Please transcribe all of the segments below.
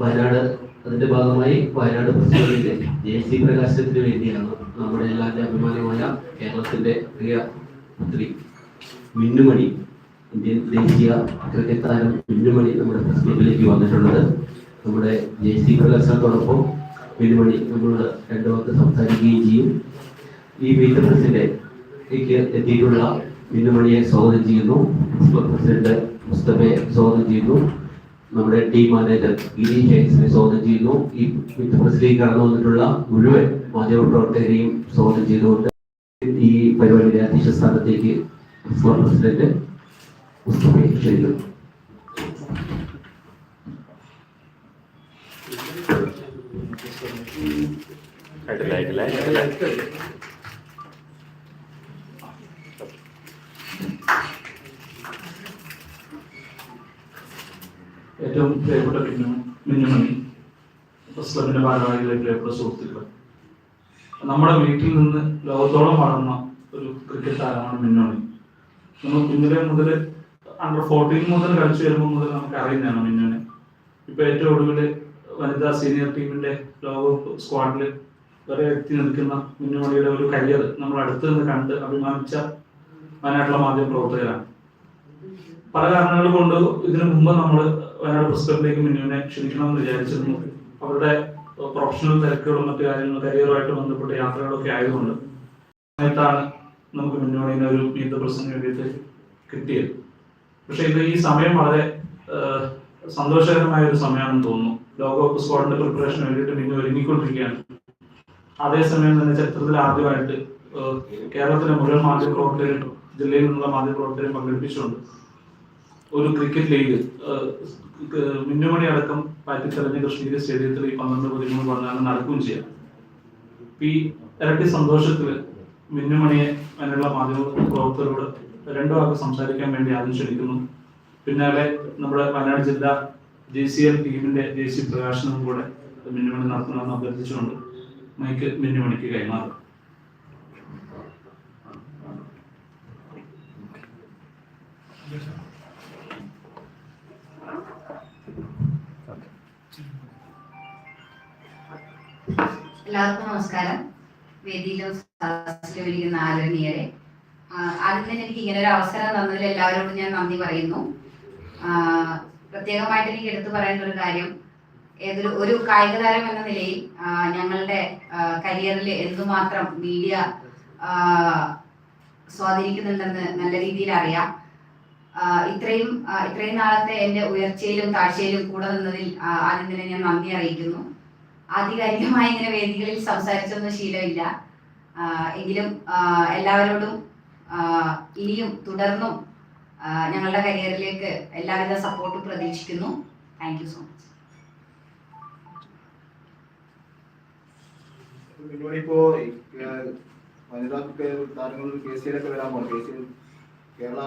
വയനാട് അതിന്റെ ഭാഗമായി വയനാട് പ്രസിഡന്റിന്റെ ജെ സി പ്രകാശനത്തിന് വേണ്ടിയാണ് നമ്മുടെ എല്ലാവരുടെ അഭിമാനമായ കേരളത്തിന്റെ പ്രിയ പുത്രി മിന്നുമണി ഇന്ത്യൻ ദേശീയ ക്രിക്കറ്റ് താരം മിന്നുമണി നമ്മുടെ പ്രസ് ക്ലബിലേക്ക് വന്നിട്ടുള്ളത്. നമ്മുടെ ജെ സി പ്രകാശനത്തോടൊപ്പം മിന്നുമണി നമ്മളോട് രണ്ടു വാക്ക് സംസാരിക്കുകയും ചെയ്യും. ഈ മീറ്റ് പ്രസിന്റെ എത്തിയിട്ടുള്ള മിന്നുമണിയെ സ്വാഗതം ചെയ്യുന്നു. പ്രസിഡന്റ് മുസ്തഫയെ സ്വാഗതം ചെയ്യുന്നു. നമ്മുടെ ടീം മാനേജർ ഗിരി ജെയിൻസിനെ സ്വാഗതം ചെയ്യുന്നു. ഈ പ്രസിലേക്ക് കടന്നു വന്നിട്ടുള്ള മുഴുവൻ മാധ്യമ പ്രവർത്തകരെയും സ്വാഗതം ചെയ്തുകൊണ്ട് ഈ പരിപാടിയുടെ അധ്യക്ഷ സ്ഥാനത്തേക്ക് പ്രസിഡന്റ് മുസ്തഫയെ ക്ഷണിക്കുന്നു അടില്ല അടില്ല അടില്ല ഏറ്റവും പ്രിയപ്പെട്ട പിന്നെ മിന്നുമണി ക്ലബിന്റെ ഭാരവാഹികളെ പ്രിയപ്പെട്ട സുഹൃത്തുക്കൾ നമ്മുടെ വീട്ടിൽ നിന്ന് ലോകത്തോളം വളർന്ന ഒരു ക്രിക്കറ്റ് താരമാണ് മിന്നുമണി നമ്മൾ കുഞ്ഞിലെ മുതൽ അണ്ടർ ഫോർട്ടീൻ മുതൽ കളിച്ചു വരുമ്പോൾ മുതൽ നമുക്ക് അറിയുന്നതാണ് മിന്നുവിനെ ഇപ്പൊ ഏറ്റവും ഒടുവിൽ വനിതാ സീനിയർ ടീമിന്റെ ലോകകപ്പ് സ്ക്വാഡിൽ വരെ എത്തി നിൽക്കുന്ന മിന്നുമണിയുടെ ഒരു കരിയർ നമ്മൾ അടുത്ത് നിന്ന് കണ്ട് അഭിമാനിച്ച വയനാട്ടിലെ മാധ്യമ പ്രവർത്തകരാണ്. പല കാരണങ്ങൾ കൊണ്ട് ഇതിനു മുമ്പ് നമ്മൾ വയനാട് പുസ്തകത്തിലേക്ക് മിന്നുവിനെ ക്ഷണിക്കണമെന്ന് വിചാരിച്ചിരുന്നു. അവരുടെ പ്രൊഫഷണൽ തിരക്കുകളും മറ്റു കാര്യങ്ങളും കരിയറുമായിട്ട് ബന്ധപ്പെട്ട യാത്രകളൊക്കെ ആയതുകൊണ്ട് സമയത്താണ് നമുക്ക് മിന്നുവിനെ ഒരു മീറ്റ് പ്രസംഗം വേണ്ടിയിട്ട് കിട്ടിയത്. പക്ഷെ ഇത് ഈ സമയം വളരെ സന്തോഷകരമായ ഒരു സമയമാണെന്ന് തോന്നുന്നു. ലോകകപ്പ് സ്ക്വാഡിന്റെ പ്രിപ്പറേഷൻ വേണ്ടിയിട്ട് മിന്നു ഒരുങ്ങിക്കൊണ്ടിരിക്കുകയാണ്. അതേസമയം തന്നെ ചരിത്രത്തിൽ ആദ്യമായിട്ട് കേരളത്തിലെ മുഴുവൻ മാധ്യമ പ്രവർത്തകരും ജില്ലയിൽ നിന്നുള്ള മാധ്യമ പ്രവർത്തകരും പങ്കെടുപ്പിച്ചുകൊണ്ട് ഒരു ക്രിക്കറ്റ് ലീഗ് മിന്നുമണി അടക്കം പാറ്റിത്തെറിഞ്ഞ് കൃഷ്ണഗിരി സ്റ്റേഡിയത്തിൽ ഈ പന്ത്രണ്ട് പതിമൂന്ന് പതിനാല് നടക്കുകയും ചെയ്യാം. ഈ ഇരട്ടി സന്തോഷത്തിൽ മിന്നുമണിയെ അതിനുള്ള മാധ്യമ പ്രവർത്തകരോട് രണ്ടു വാക്ക് സംസാരിക്കാൻ വേണ്ടി ആദ്യം ക്ഷണിക്കുന്നു. പിന്നാലെ നമ്മുടെ വയനാട് ജില്ലാ ജെ സി എൽ ടീമിന്റെ ജെ സി പ്രകാശനവും കൂടെ മിന്നുമണി നടത്തണമെന്ന് അഭ്യർത്ഥിച്ചുകൊണ്ട് മൈക്ക് മിന്നുമണിക്ക് കൈമാറും. എല്ലാവർക്കും നമസ്കാരം. വേദിയിലും ഇരിക്കുന്ന ആദരണീയരെ ആദ്യം തന്നെ എനിക്ക് ഇങ്ങനെ ഒരു അവസരം തന്നതിൽ എല്ലാവരോടും ഞാൻ നന്ദി പറയുന്നു. പ്രത്യേകമായിട്ട് എനിക്ക് എടുത്തു പറയേണ്ട ഒരു കാര്യം ഏതൊരു ഒരു കായിക താരം എന്ന നിലയിൽ ഞങ്ങളുടെ കരിയറിൽ എന്തുമാത്രം മീഡിയ സ്വാധീനിക്കുന്നുണ്ടെന്ന് നല്ല രീതിയിൽ അറിയാം. ഇത്രയും ഇത്രയും നാളത്തെ എന്റെ ഉയർച്ചയിലും താഴ്ചയിലും കൂടെ നിന്നതിൽ ആദ്യം തന്നെ ഞാൻ നന്ദി അറിയിക്കുന്നു. ആധികാരികമായി ഇങ്ങനെ വേദികളിൽ സംസാരിച്ചൊന്നും ശീലമില്ല. എങ്കിലും എല്ലാവരോടും ഇനിയും തുടർന്നും ഞങ്ങളുടെ കരിയറിലേക്ക് എല്ലാവിധ സപ്പോർട്ടും പ്രതീക്ഷിക്കുന്നു. താങ്ക് സോ മച്ച് വനിതാ താരങ്ങൾ കേരള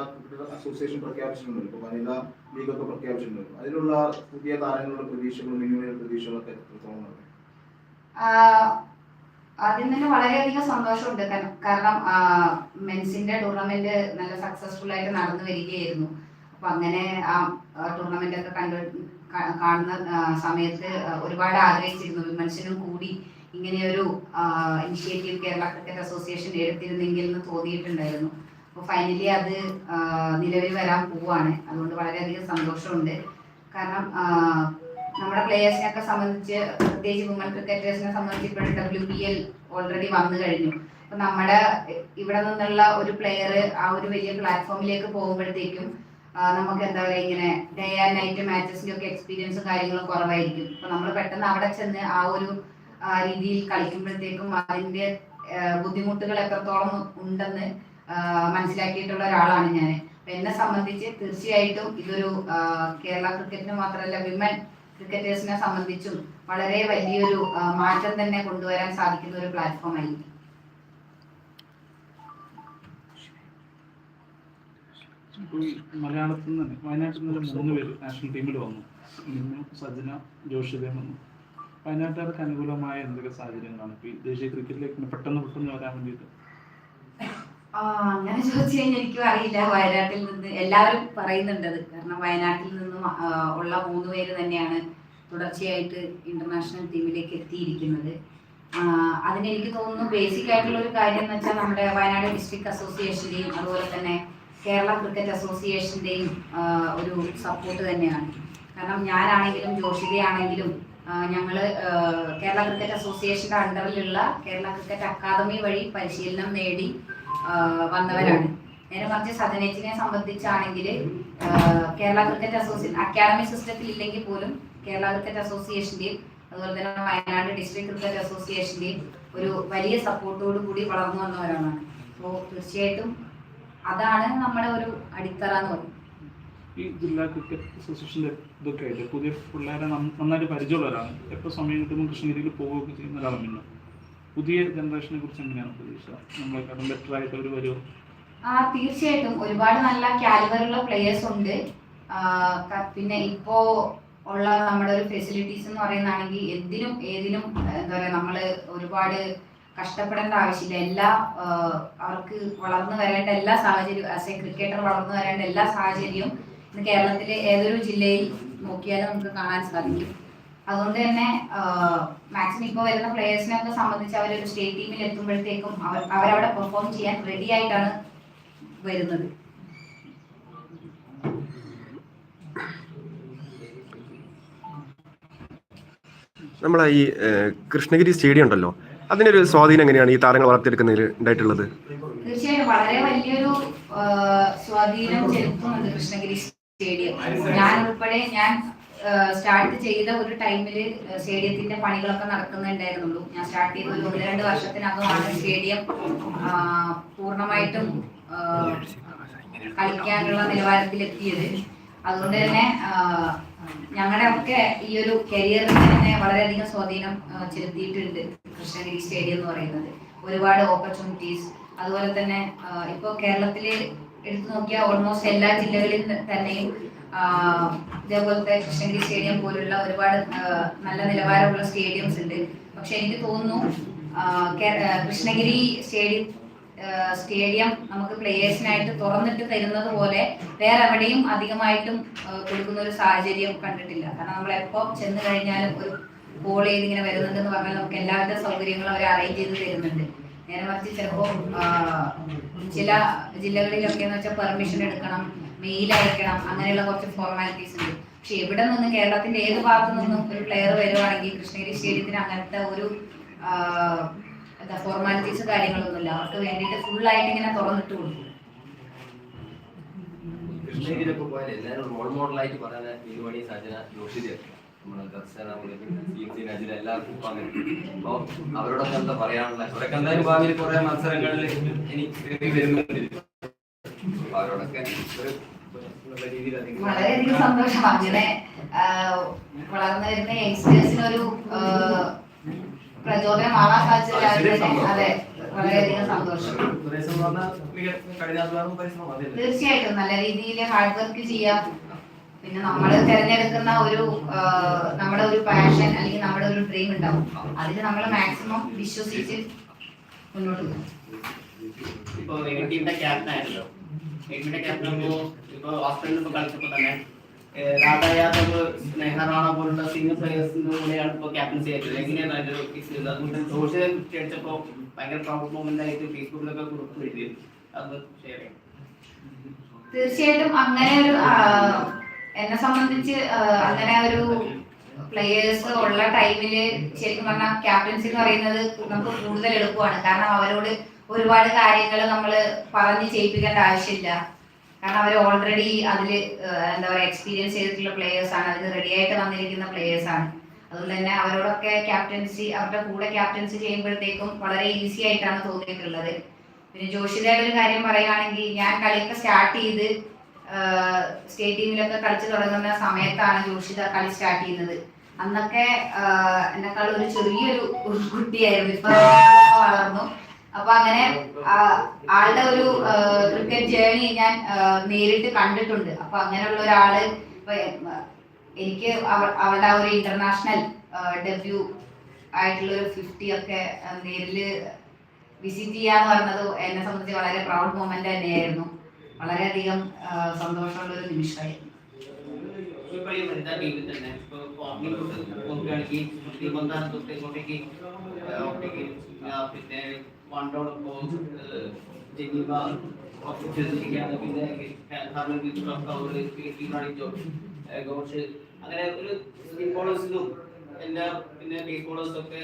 അസോസിയേഷൻ പ്രഖ്യാപിച്ചിട്ടുണ്ട് ഇപ്പൊ വനിതാ ലീഗൊക്കെ പ്രഖ്യാപിച്ചിട്ടുണ്ട് അതിലുള്ള പുതിയ താരങ്ങളുടെ പ്രതീക്ഷകളും മിനിമം പ്രതീക്ഷകളൊക്കെ എത്രത്തോളം ആദ്യം തന്നെ വളരെയധികം സന്തോഷമുണ്ട്. കാരണം- മെൻസിന്റെ ടൂർണമെന്റ് നല്ല സക്സസ്ഫുൾ ആയിട്ട് നടന്നു വരികയായിരുന്നു. അപ്പൊ അങ്ങനെ ആ ടൂർണമെന്റ് ഒക്കെ കണ്ടു കാണുന്ന സമയത്ത് ഒരുപാട് ആഗ്രഹിച്ചിരുന്നു. വിമൻസിനും കൂടി ഇങ്ങനെയൊരു ഇനിഷ്യേറ്റീവ് കേരള ക്രിക്കറ്റ് അസോസിയേഷൻ എടുത്തിരുന്നെങ്കിൽ എന്ന് തോന്നിയിട്ടുണ്ടായിരുന്നു. അപ്പോൾ ഫൈനലി അത് നിലവിൽ വരാൻ പോവാണ്. അതുകൊണ്ട് വളരെയധികം സന്തോഷമുണ്ട്. കാരണം നമ്മുടെ പ്ലേയേഴ്സിനൊക്കെ സംബന്ധിച്ച് പ്രത്യേകിച്ച് വുമൺ ക്രിക്കറ്റേഴ്സിനെ സംബന്ധിച്ച് ഇപ്പോൾ ഡബ്ല്യു പി എൽ ഓൾറെഡി വന്നു കഴിഞ്ഞു. അപ്പൊ നമ്മുടെ ഇവിടെ നിന്നുള്ള ഒരു പ്ലെയർ ആ ഒരു വലിയ പ്ലാറ്റ്ഫോമിലേക്ക് പോകുമ്പോഴത്തേക്കും നമുക്ക് എന്താ പറയുക ഇങ്ങനെ ഡേ ആൻഡ് നൈറ്റ് മാച്ചസിന്റെ ഒക്കെ എക്സ്പീരിയൻസും കാര്യങ്ങളും കുറവായിരിക്കും. അപ്പൊ നമ്മൾ പെട്ടെന്ന് അവിടെ ചെന്ന് ആ ഒരു രീതിയിൽ കളിക്കുമ്പോഴത്തേക്കും അതിന്റെ ബുദ്ധിമുട്ടുകൾ എത്രത്തോളം ഉണ്ടെന്ന് മനസ്സിലാക്കിയിട്ടുള്ള ഒരാളാണ് ഞാൻ എന്നെ സംബന്ധിച്ച് തീർച്ചയായിട്ടും ഇതൊരു കേരള ക്രിക്കറ്റിന് മാത്രമല്ല വിമൻ ക്രിക്കറ്റേഴ്സിനെ സംബന്ധിച്ചും വളരെ വലിയൊരു മാറ്റം തന്നെ കൊണ്ടുവരാൻ സാധിക്കുന്ന ഒരു പ്ലാറ്റ്ഫോം ആയിരിക്കും. മലയാളത്തിൽ നിന്ന് വയനാട്ടിൽ നിന്ന് മൂന്ന് പേര് നാഷണൽ ടീമിൽ വന്നു. മിന്നു സജന ജോഷിദേം വന്നു. വയനാട്ടുകാർക്ക് അനുകൂലമായ എന്തൊക്കെ സാഹചര്യങ്ങളാണ്? ഇപ്പോൾ ദേശീയ ക്രിക്കറ്റിലേക്ക് പെട്ടെന്ന് പെട്ടെന്ന് വരാൻ വേണ്ടിയിട്ട് അങ്ങനെ ചോദിച്ചു കഴിഞ്ഞാൽ എനിക്കും അറിയില്ല വയനാട്ടിൽ നിന്ന്. എല്ലാവരും പറയുന്നുണ്ട് അത്. കാരണം വയനാട്ടിൽ നിന്ന് ഉള്ള മൂന്ന് പേര് തന്നെയാണ് തുടർച്ചയായിട്ട് ഇന്റർനാഷണൽ ടീമിലേക്ക് എത്തിയിരിക്കുന്നത്. അതിന് എനിക്ക് തോന്നുന്നു ബേസിക് ആയിട്ടുള്ള ഒരു കാര്യം എന്ന് വെച്ചാൽ നമ്മുടെ വയനാട് ഡിസ്ട്രിക്ട് അസോസിയേഷന്റെയും അതുപോലെ തന്നെ കേരള ക്രിക്കറ്റ് അസോസിയേഷന്റെയും ഒരു സപ്പോർട്ട് തന്നെയാണ്. കാരണം ഞാനാണെങ്കിലും ജോഷിതയാണെങ്കിലും ഞങ്ങൾ കേരള ക്രിക്കറ്റ് അസോസിയേഷന്റെ അണ്ടറിലുള്ള കേരള ക്രിക്കറ്റ് അക്കാദമി വഴി പരിശീലനം നേടി വന്നവരാണ്. നേരെ മറിച്ച് സജനേച്ചിനെ സംബന്ധിച്ചാണെങ്കിൽ കേരള ക്രിക്കറ്റ് അസോസിയേഷൻ അക്കാദമി സിസ്റ്റത്തിൽ ഇല്ലെങ്കിൽ പോലും കേരള ക്രിക്കറ്റ് അസോസിയേഷന്റെയും അതുപോലെ തന്നെ വയനാട് ഡിസ്ട്രിക്ട് ക്രിക്കറ്റ് അസോസിയേഷന്റെയും ഒരു വലിയ സപ്പോർട്ടോടു കൂടി വളർന്നു വന്നവരാണ്. അപ്പോൾ തീർച്ചയായിട്ടും അതാണ് നമ്മുടെ ഒരു അടിത്തറ എന്ന് പറയുന്നത് ഈ ജില്ലാ ക്രിക്കറ്റ് അസോസിയേഷന്റെ ഇതൊക്കെ ആയിട്ട് പുതിയ പിള്ളേരെ നന്നായിട്ട് പരിചയമുള്ളവരാണ്. എപ്പോൾ സമയം കിട്ടുമ്പോൾ കൃഷ്ണഗിരിയിൽ പോവുകയൊക്കെ ചെയ്യുന്ന ഒരാളാണ് പിന്നെ പുതിയ ജനറേഷനെ കുറിച്ച് എങ്ങനെയാണ് പ്രതീക്ഷ നമ്മളെക്കാളും ബെറ്റർ ആയിട്ട് അവർ വരുമോ? ആ തീർച്ചയായിട്ടും ഒരുപാട് നല്ല കാലിബറുള്ള പ്ലേയേഴ്സ് ഉണ്ട്. പിന്നെ ഇപ്പോ ഉള്ള നമ്മുടെ ഒരു ഫെസിലിറ്റീസ് എന്ന് പറയുന്നതാണെങ്കിൽ എന്തിനും ഏതിനും എന്താ പറയാ നമ്മൾ ഒരുപാട് കഷ്ടപ്പെടേണ്ട ആവശ്യമില്ല. എല്ലാ അവർക്ക് വളർന്നു വരേണ്ട എല്ലാ സാഹചര്യവും ആസ് എ ക്രിക്കറ്റർ വളർന്നു വരേണ്ട എല്ലാ സാഹചര്യവും ഇന്ന് കേരളത്തിലെ ഏതൊരു ജില്ലയിൽ നോക്കിയാലും നമുക്ക് കാണാൻ സാധിക്കും. അതുകൊണ്ട് തന്നെ മാക്സിമം ഇപ്പോൾ വരുന്ന പ്ലേയേഴ്സിനെ ഒക്കെ സംബന്ധിച്ച് ഒരു സ്റ്റേറ്റ് ടീമിൽ എത്തുമ്പോഴത്തേക്കും അവർ അവരവിടെ പെർഫോം ചെയ്യാൻ റെഡി ആയിട്ടാണ് വരുന്നത്. നമ്മളെ ഈ കൃഷ്ണഗിരി സ്റ്റേഡിയം ഉണ്ടല്ലോ അതിനൊരു സ്വാധീനം എങ്ങനെയാണ് ഈ താരങ്ങൾ വളർത്തിയെടുക്കുന്നതിൽ ഉണ്ടായിട്ടുള്ളത്? തീർച്ചയായും വളരെ വലിയൊരു സ്വാധീനം ചെലുത്തുന്നുണ്ട് കൃഷ്ണഗിരി സ്റ്റേഡിയം. ഞാൻ ഉൾപ്പെടെ ഞാൻ സ്റ്റാർട്ട് ചെയ്ത ഒരു ടൈമിൽ സ്റ്റേഡിയത്തിന്റെ പണികളൊക്കെ നടക്കുന്നുണ്ടായിരുന്നുള്ളൂ. ഞാൻ സ്റ്റാർട്ട് ചെയ്ത ഒരു ഒന്ന് രണ്ട് വർഷത്തിനകമാണ് സ്റ്റേഡിയം പൂർണമായിട്ടും കളിക്കാനുള്ള നിലവാരത്തിലെത്തിയത്. അതുകൊണ്ട് തന്നെ ഞങ്ങളുടെ ഒക്കെ ഈ ഒരു കരിയറിൽ തന്നെ വളരെയധികം സ്വാധീനം ചെലുത്തിയിട്ടുണ്ട് കൃഷ്ണഗിരി സ്റ്റേഡിയം എന്ന് പറയുന്നത്. ഒരുപാട് ഓപ്പർച്യൂണിറ്റീസ് അതുപോലെ തന്നെ ഇപ്പോൾ കേരളത്തിൽ എടുത്തു നോക്കിയാൽ ഓൾമോസ്റ്റ് എല്ലാ ജില്ലകളിൽ തന്നെയും ഇതേപോലത്തെ കൃഷ്ണഗിരി സ്റ്റേഡിയം പോലുള്ള ഒരുപാട് നല്ല നിലവാരമുള്ള സ്റ്റേഡിയംസ് ഉണ്ട്. പക്ഷെ എനിക്ക് തോന്നുന്നു കൃഷ്ണഗിരി സ്റ്റേഡിയം സ്റ്റേഡിയം നമുക്ക് പ്ലേയേഴ്സിനായിട്ട് തുറന്നിട്ട് തരുന്നത് പോലെ വേറെ എവിടെയും അധികമായിട്ടും കൊടുക്കുന്ന ഒരു സാഹചര്യം കണ്ടിട്ടില്ല. കാരണം നമ്മൾ എപ്പോൾ ചെന്ന് കഴിഞ്ഞാലും ഒരു കോൾ ചെയ്ത് ഇങ്ങനെ വരുന്നുണ്ടെന്ന് പറഞ്ഞാൽ നമുക്ക് എല്ലാവിധ സൗകര്യങ്ങളും അവർ അറേഞ്ച് ചെയ്ത് തരുന്നുണ്ട്. നേരെ മറിച്ച് ചിലപ്പോൾ ചില ജില്ലകളിലൊക്കെ എന്ന് വെച്ചാൽ പെർമിഷൻ എടുക്കണം. മെയിൽ അയക്കണം അങ്ങനെയുള്ള കുറച്ച് ഫോർമാലിറ്റീസ് ഉണ്ട്. പക്ഷെ എവിടെ നിന്ന് കേരളത്തിന്റെ ഏത് ഭാഗത്തു നിന്നും ഒരു പ്ലെയർ വരുവാണെങ്കിൽ കൃഷ്ണഗിരി സ്റ്റേഡിയത്തിന് അങ്ങനത്തെ ഒരു എന്താ ഫോർമാലിറ്റീസ് കാര്യങ്ങളൊന്നുമില്ല. അവർക്ക് വേണ്ടിയിട്ട് ഫുൾ ആയിട്ട് ഇങ്ങനെ തുറന്നിട്ട് കൊടുക്കും. കൃഷ്ണഗിരിയൊക്കെ സജന എല്ലാവർക്കും അവരോടൊക്കെ എന്താ പറയാനുള്ള അവരൊക്കെ എന്തായാലും ഭാവിയിൽ കുറെ മത്സരങ്ങളിൽ എനിക്ക് വരുന്നുണ്ട്. അവരോടൊക്കെ ഒരു നല്ല രീതിയിൽ അധികം വളരെയധികം സന്തോഷം. അങ്ങനെ വളർന്നു വരുന്ന യങ്സ്റ്റേഴ്സിനൊരു ആഹ് പ്രചോദനമാവാൻ സാധിച്ചില്ല അതെ വളരെയധികം സന്തോഷം. തീർച്ചയായിട്ടും നല്ല രീതിയിൽ ഹാർഡ് വർക്ക് ചെയ്യാം. പിന്നെ നമ്മൾ തിരഞ്ഞെടുക്കുന്ന ഒരു നമ്മുടെ ഒരു പാഷൻ അല്ലെങ്കിൽ നമ്മുടെ ഒരു ഡ്രീം ഉണ്ടാവും. അതിൽ നമ്മൾ മാക്സിമം വിശ്വസിച്ച് മുന്നോട്ട് പോകും. ക്യാപ്റ്റൻസി ഷെയർ ചെയ്യാം. തീർച്ചയായിട്ടും അങ്ങനെ ഒരു എന്നെ സംബന്ധിച്ച് അങ്ങനെ ഒരു പ്ലെയേഴ്സ് ഉള്ള ടൈമിൽ ശരിക്കും പറഞ്ഞാൽ ക്യാപ്റ്റൻസി എന്ന് പറയുന്നത് നമുക്ക് കൂടുതൽ എളുപ്പമാണ്. കാരണം അവരോട് ഒരുപാട് കാര്യങ്ങൾ നമ്മൾ പറഞ്ഞ് ചെയ്യിപ്പിക്കേണ്ട ആവശ്യമില്ല. കാരണം അവർ ഓൾറെഡി അതിൽ എന്താ പറയുക എക്സ്പീരിയൻസ് ചെയ്തിട്ടുള്ള പ്ലേയേഴ്സ് ആണ്. അതിന് റെഡി ആയിട്ട് വന്നിരിക്കുന്ന പ്ലേയേഴ്സ് ആണ്. അതുകൊണ്ട് തന്നെ അവരോടൊക്കെ ക്യാപ്റ്റൻസി അവരുടെ കൂടെ ക്യാപ്റ്റൻസി ചെയ്യുമ്പോഴത്തേക്കും വളരെ ഈസി ആയിട്ടാണ് തോന്നിയിട്ടുള്ളത്. പിന്നെ ജോഷിതയുടെ ഒരു കാര്യം പറയുകയാണെങ്കിൽ ഞാൻ കളിയൊക്കെ സ്റ്റാർട്ട് ചെയ്ത് സ്റ്റേറ്റ് ടീമിലൊക്കെ കളിച്ചു തുടങ്ങുന്ന സമയത്താണ് ജോഷിത കളി സ്റ്റാർട്ട് ചെയ്യുന്നത്. അന്നൊക്കെ എന്നെക്കാൾ ഒരു ചെറിയൊരു കുട്ടിയായിരുന്നു. ഇപ്പൊ വളർന്നു. അപ്പൊ അങ്ങനെ ആളുടെ ഒരു ക്രിക്കറ്റ് ജേണി ഞാൻ നേരിട്ട് കണ്ടിട്ടുണ്ട്. അപ്പൊ അങ്ങനെയുള്ള ഒരാൾ എനിക്ക് അവ- അവളുടെ ആ ഒരു ഇന്റർനാഷണൽ ഡെബ്യൂ ആയിട്ടുള്ള ഒരു ഫിഫ്റ്റി ഒക്കെ നേരിൽ വിസിറ്റ് ചെയ്യാന്ന് പറഞ്ഞത് എന്നെ സംബന്ധിച്ച് വളരെ പ്രൗഡ് മൊമെന്റ് തന്നെയായിരുന്നു. വളരെയധികം സന്തോഷമുള്ള ഒരു നിമിഷമായിരുന്നു. ഇപ്പോൾ എന്താ ടീമിൽ തന്നെ ഇപ്പൊ ഫോർമിൽ നോക്കുകയാണെങ്കിൽ ആ, പിന്നെ വണ്ടോടൊപ്പം ജനീവ പിന്നെ ഘോഷ് അങ്ങനെ ഒരു സ്പിൻ ബോളേഴ്സിലും എല്ലാ പിന്നെ ബേസ് ബോളേഴ്സും ഒക്കെ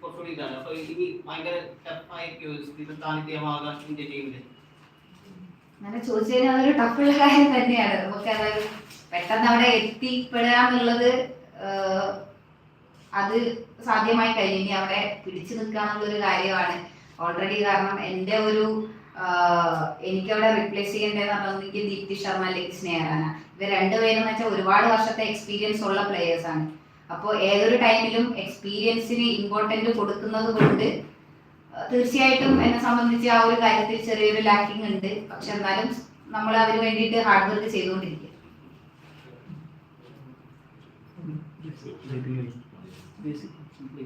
കുറച്ചുകൂടി ഇതാണ്. അപ്പൊ ഇനി ഭയങ്കര ടഫായിരിക്കും സാന്നിധ്യമാകാൻ ഇന്ത്യ അങ്ങനെ ചോദിച്ചു കഴിഞ്ഞാൽ അതൊരു ടഫുള്ള കാര്യം തന്നെയാണ്. നമുക്ക് അതൊരു പെട്ടെന്ന് അവിടെ എത്തിപ്പെടാന്നുള്ളത് അത് സാധ്യമായി കഴിഞ്ഞു. അവിടെ പിടിച്ചു നിൽക്കാന്നുള്ളൊരു കാര്യമാണ്. ഓൾറെഡി കാരണം എന്റെ ഒരു എനിക്ക് എനിക്കവിടെ റിപ്ലേസ് ചെയ്യേണ്ടതെന്ന് പറഞ്ഞാൽ ദീപ്തി ശർമ്മ അല്ലെങ്കിൽ സ്നേഹാന ഇവർ രണ്ടുപേരും എന്ന് വെച്ചാൽ ഒരുപാട് വർഷത്തെ എക്സ്പീരിയൻസ് ഉള്ള പ്ലേയേഴ്സ് ആണ്. അപ്പോൾ ഏതൊരു ടൈമിലും എക്സ്പീരിയൻസിന് ഇമ്പോർട്ടന്റ് കൊടുക്കുന്നത് കൊണ്ട് തീർച്ചയായിട്ടും എന്നെ സംബന്ധിച്ച് ആ ഒരു കാര്യത്തിൽ ചെറിയൊരു ലാക്കിംഗ് ഉണ്ട്. പക്ഷെ എന്നാലും നമ്മൾ അതിന് വേണ്ടിയിട്ട് ഹാർഡ് വർക്ക് ചെയ്തുകൊണ്ടിരിക്കും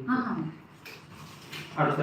ആ ആ അടുത്ത